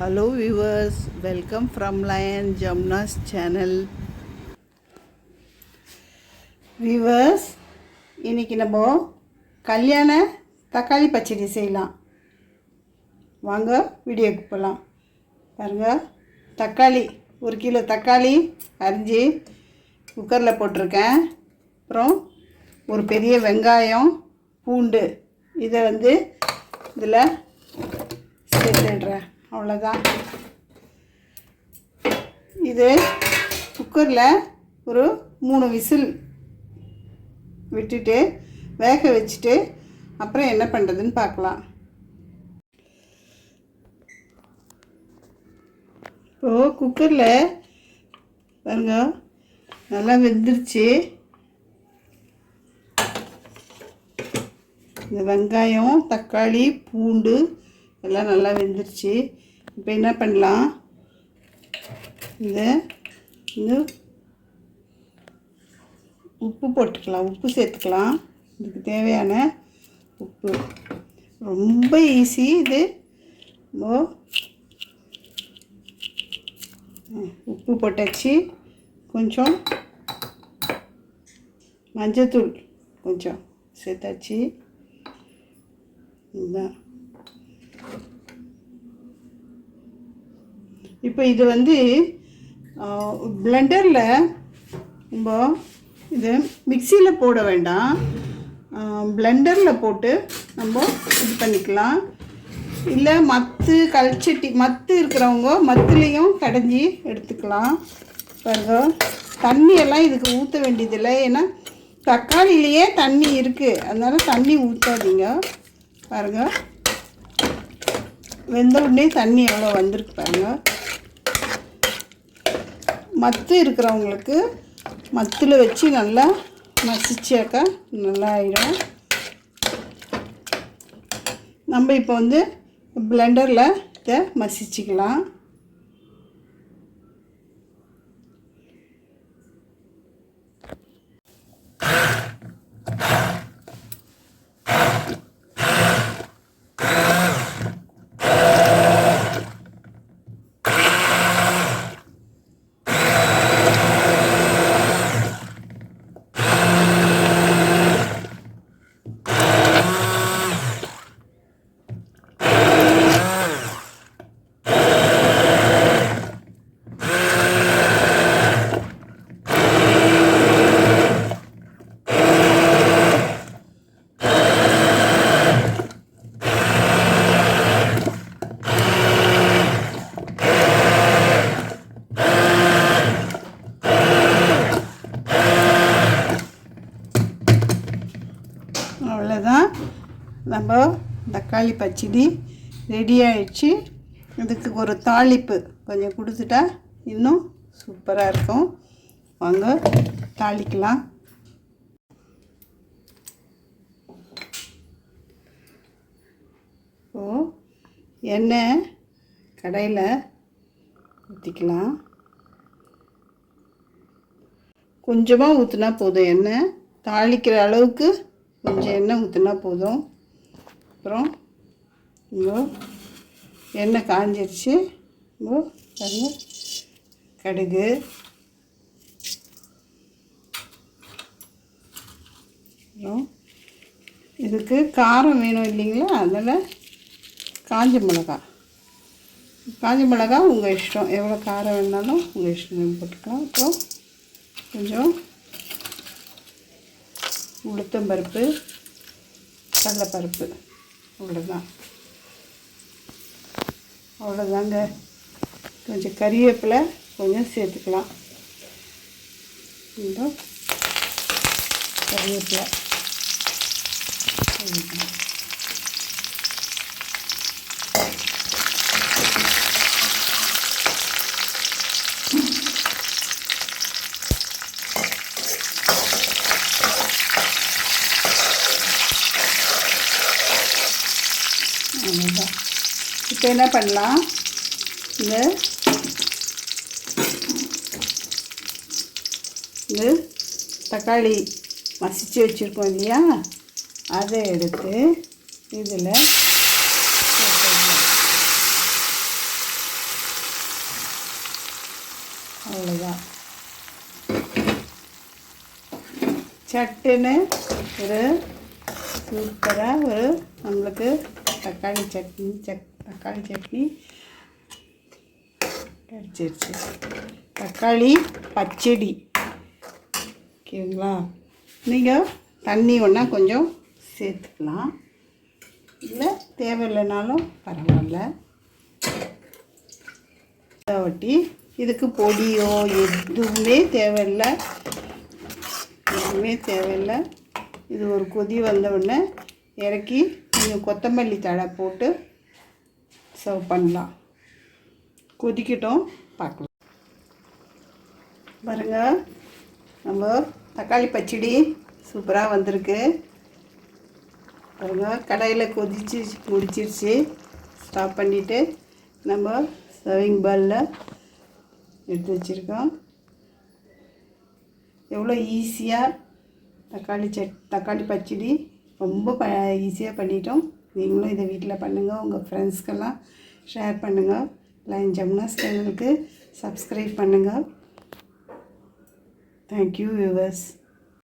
Hello viewers welcome from lion Jamnas channel viewers இன்னைக்கு நம்ம கல்யாண தக்காளி பச்சடி செய்யலாம். வாங்க வீடியோக்கு போகலாம் பாருங்கள் தக்காளி ஒரு கிலோ தக்காளி அரிஞ்சு குக்கரில் போட்டிருக்கேன். அப்புறம் ஒரு பெரிய வெங்காயம் பூண்டு இதை வந்து இதில் சேர்த்துடுறேன். அவ்வளோதான் இது குக்கரில் ஒரு மூணு விசில் விட்டுட்டு வேக வச்சுட்டு அப்புறம் என்ன பண்ணுறதுன்னு பார்க்கலாம். இப்போது குக்கரில் பாருங்க நல்லா வெந்துருச்சு. இந்த வெங்காயம் தக்காளி பூண்டு எல்லாம் நல்லா வெந்துருச்சு. இப்போ என்ன பண்ணலாம்? இதை இந்த உப்பு போட்டுக்கலாம். உப்பு சேர்த்துக்கலாம். இதுக்கு தேவையான உப்பு. ரொம்ப ஈஸி இது. ஓ உப்பு போட்டாச்சு. கொஞ்சம் மஞ்சத்தூள் கொஞ்சம் சேர்த்தாச்சு. இதுதான் இப்போ இது வந்து பிளெண்டரில் நம்ம இது மிக்சியில் போட வேண்டாம். பிளெண்டரில் போட்டு நம்ம இது பண்ணிக்கலாம். இல்லை மத்து கல்ச்சட்டி மத்து இருக்கிறவங்க மத்துலேயும் கடைஞ்சி எடுத்துக்கலாம். பாருங்க தண்ணியெல்லாம் இதுக்கு ஊற்ற வேண்டியதில்லை. ஏன்னா தக்காளிலேயே தண்ணி இருக்குது அதனால் தண்ணி ஊற்றாதீங்க பாருங்கள் வெந்த உடனே தண்ணி எவ்வளோ வந்திருக்கு பாருங்கள் மத்து இருக்கிறவங்களுக்கு மத்தில் வச்சு நல்லா மசிச்சாக்கா நல்லா ஆயிடும். நம்ம இப்போ வந்து பிளெண்டரில் இதை மசிச்சுக்கலாம் அவ்வளோதான் நம்ம தக்காளி பச்சடி ரெடி ஆயிடுச்சு. இதுக்கு ஒரு தாளிப்பு கொஞ்சம் கொடுத்துட்டா இன்னும் சூப்பராக இருக்கும். வாங்க தாளிக்கலாம். ஓ எண்ணெய் கடையில் ஊற்றிக்கலாம் கொஞ்சமாக ஊற்றினா போதும் எண்ணெய். தாளிக்கிற அளவுக்கு கொஞ்சம் எண்ணெய் ஊற்றினா போதும். அப்புறம் இங்கோ எண்ணெய் காஞ்சிருச்சு. இங்கோ பாருங்க கடுகு. அப்புறம் இதுக்கு காரம் வேணும் இல்லைங்களா? அதனால் காஞ்ச மிளகா. காஞ்ச மிளகா உங்கள் இஷ்டம். எவ்வளோ காரம் வேணாலும் உங்கள் இஷ்டம் போட்டுக்கலாம். அப்புறம் கொஞ்சம் உளுத்தம்பருப்பு கடலைப்பருப்பு. அவ்வளோதான் அவ்வளோதாங்க கொஞ்சம் கறிவேப்பிலை கொஞ்சம் சேர்த்துக்கலாம். இந்த கறிவேப்பிலை அவ்வளவுதான். அவ்வளோதான் இப்போ என்ன பண்ணலாம்? இந்த இது தக்காளி மசிச்சு வச்சுருக்கோம் இல்லையா? அதை எடுத்து இதில் அவ்வளோதான் சட்டுன்னு ஒரு சூப்பராக ஒரு நம்மளுக்கு தக்காளி சட்னி சட்னி தக்காளி சட்னி. கிடச்சிருச்சு தக்காளி பச்சடி. ஓகேங்களா? நீங்கள் தண்ணி ஒன்றா கொஞ்சம் சேர்த்துக்கலாம். இல்லை தேவையில்லைனாலும் பரவாயில்ல. இதை ஒட்டி இதுக்கு பொடியோ எதுவுமே தேவையில்லை. எதுவுமே தேவையில்லை. இது ஒரு கொதி வந்த உடனே இறக்கி கொஞ்சம் கொத்தமல்லி தழை போட்டு சர்வ் பண்ணலாம். கொதிக்கட்டும் பார்க்கலாம். பாருங்கள் நம்ம தக்காளி பச்சடி சூப்பராக வந்திருக்கு. பாருங்கள் கடையில் கொதிச்சு முடிச்சிருச்சு. ஸ்டாப் பண்ணிவிட்டு நம்ம சர்விங் பாலில் எடுத்து வச்சுருக்கோம். எவ்வளோ ஈஸியாக தக்காளி சட் தக்காளி பச்சடி ரொம்ப ப ஈஸியாக பண்ணிட்டோம். நீங்களும் இதை வீட்டில் பண்ணுங்கள் உங்கள் ஃப்ரெண்ட்ஸ்க்கெல்லாம் ஷேர் பண்ணுங்கள் லைன் ஜம்னாஸ் சேனலுக்கு சப்ஸ்கிரைப் பண்ணுங்கள் தேங்க்யூ வியூவர்ஸ்